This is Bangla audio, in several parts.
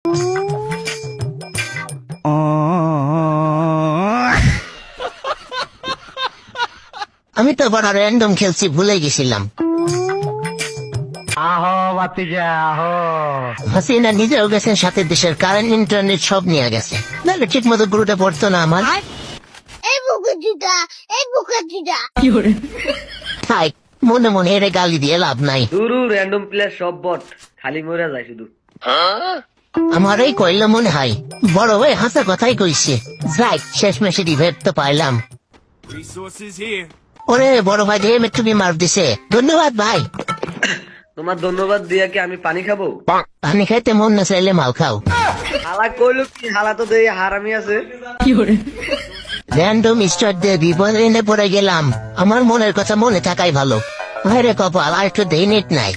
আমি তো বড় র্যান্ডম খেলছি ভুলে গেছিলাম। আহো বাতিজা আহো। হাসিনা নিজেও গেছেন সাথে দেশের কারেন্ট ইন্টারনেট সব নিয়ে গেছে। নাহলে ঠিক মতো গুরুটা পড়তো না আমার। এই বুকে জুতা এই বুকে জুতা। তাই মনে মনে এরে গালি দিয়ে লাভ নাই। দুরু র্যান্ডম প্লেয়ার সব বট খালি মরে যায় শুধু। আমার এই কইলে মনে হয় বড় ভাই হাসা কথাই কইছে। যাই শেষ মেশে রিভেট তো পাইলাম। ওরে বড় ভাই দিয়ে তুমি মার দিছে। ধন্যবাদ ভাই। তোমার ধন্যবাদ দিয়া কি আমি পানি খাব? পানি খাইতে মন না চাইলে মাল খাও। হালা কইলো কি হালা তো দেই হারামি আছে। র্যান্ডম স্টার দিয়ে বিপদ এনে পড়ে গেলাম। আমার মনের কথা মনে থাকাই ভালো। আরে কপাল আর একটু দেই নেট নাই।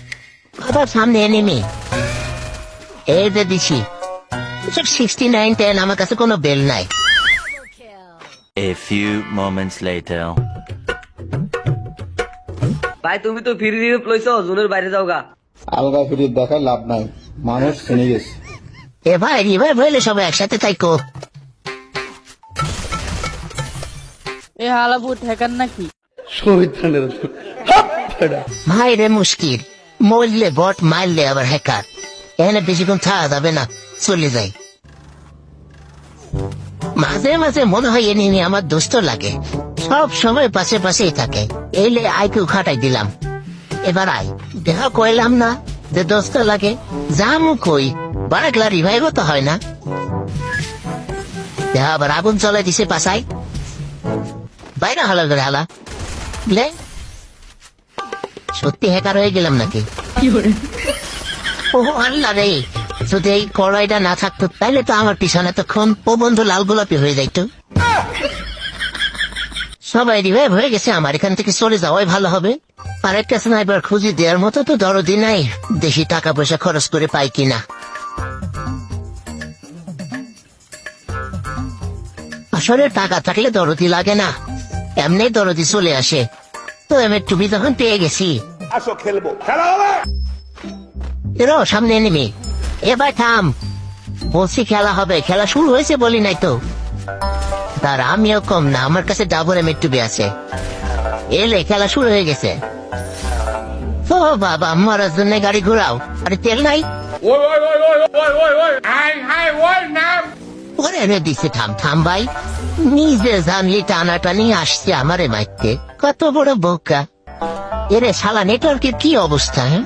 আবার সামনে এনিমি। এই যে দিছি। সিক্সটি নাইন টেন আমার কাছে কোনো বেল নাই। A few moments later. ভাই তুমি তো ফ্রি রিভিউ লইছো জোনের বাইরে যাও গা। আলগা দেখায় লাভ নাই মানুষ চিনে গেছে। এ ভাই রিভাইভ হইলে সবাই একসাথে তাইকো এ হালাপুর ঠেকান নাকি? ভাই রে মুশকিল। মরলে বট মারলে আবার হ্যাকার। এখানে বেশিক্ষণ থাকা যাবে না, চলে যাই। মাঝে মাঝে মনে হয় এনিমি আমার দোস্ত লাগে। সব সময় পাশে পাশেই থাকে। এলে আইকিউ খাটাই দিলাম। এবার আই দেখা কইলাম না যে দোস্ত লাগে। যামু কই? বারাকলা রিভাইভও তো হয় না। দেখা আবার আগুন চলাই দিছে পাশাই বাইরে হালা করে হালা। সত্যি হ্যাকার হয়ে গেলাম নাকি? ও আল্লাহ রে। যদি এই কড়াইটা না থাকতো তাহলে তো আমার পিছনে তখন ও বন্ধু লাল গোলাপি হয়ে যাইতো। সবাই রিভাইভ হয়ে গেছে, আমার এখান থেকে চলে যাওয়াই ভালো হবে। আর একটা স্নাইপার খুঁজি দেওয়ার মতো তো দরদি নাই। দেখি টাকা পয়সা খরচ করে পাই কিনা। আসলে টাকা থাকলে দরদি লাগে না। এমনি দরদি চলে আসে। তো এম টুপি তখন পেয়ে গেছি। এরো সামনে নেমে এবার থাম। বলছি খেলা হবে খেলা শুরু হয়েছে বলি নাই তো। তার আমিও কম না আমার কাছে ডাবল এম টুবি আছে। এলে খেলা শুরু হয়ে গেছে। ও বাবা মরার জন্য গাড়ি ঘোরাও। আরে তেল নাই। ওরে এনে দিছে থাম থাম ভাই। নিজে জানলি টানাটানি আসছে আমারে মাইতে কত বড় বোকা। এরে শালা নেটওয়ার্কের কি অবস্থা হ্যাঁ?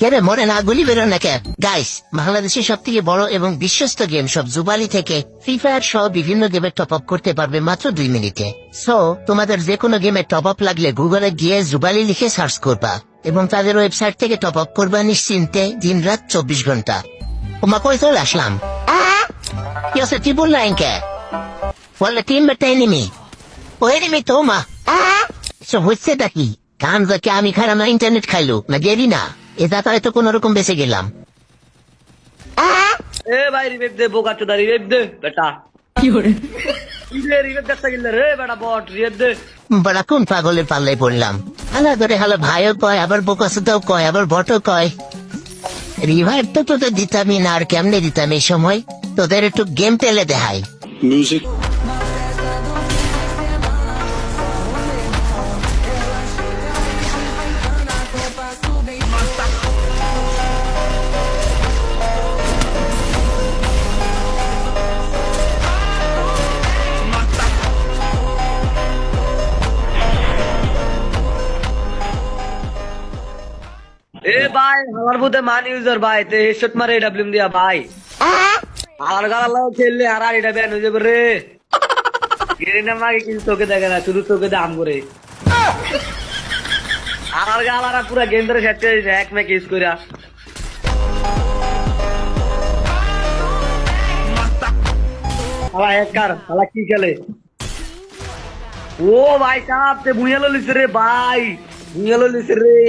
কেরে মরে না গুলি বেরো না কে গাইস বাংলাদেশের সব থেকে বড় এবং বিশ্বস্ত গেম সব জুবালি থেকে ফ্রি ফায়ার সহ বিভিন্ন গেমে টপ আপ করতে পারবে মাত্র দুই মিনিটে। সো তোমাদের যে কোনো গেমে টপ আপ লাগলে গুগলে গিয়ে জুবালি লিখে সার্চ করবা এবং তাদের ওয়েবসাইট থেকে টপ আপ করবা নিশ্চিন্তে দিন রাত চব্বিশ ঘণ্টা। ওমা, কই চলে আসলাম? কি আছে বললেন কে? বললে, টিম বেটা এনিমি ও এনিমি তো মা হচ্ছে নাকি কান যাকে আমি খারাপ না ইন্টারনেট খাইলো না গেলি না? এটা তো কোন রকম বেঁচে গেলাম। এ ভাই রিভেভ দে বোকা চোদা রিভেভ দে বেটা। কি রে রিভেভ দেখতে গেলে রে বেটা বট রিভেভ দে। বড়া কোন পাগলের পাল্লাই পড়লাম? ধরে হলো ভাইও কয় আবার বোকাসুদাও কয় আবার বটও কয়। রিভাইভ তো তোদের দিতামই না আর কেমনে দিতাম এই সময়? তোদের একটু গেম পেলে দেখাই। এ ভাই, আমার বুতে মান ইউজার ভাই, তে হেডশট মারে দিয়া ভাই। আর খেললে আর আর এটা ব্যান হয়ে যাবে রে। মাগে কিন্তু তোকে দেখে না, শুধু তোকে দাম করে। আর পুরা গেম ধরে সেট করে এক ম্যাচ ইউজ কার কি খেলে? ও ভাই সাহেব তে লিছে রে ভাই ভুইয়ালো লিছে রে।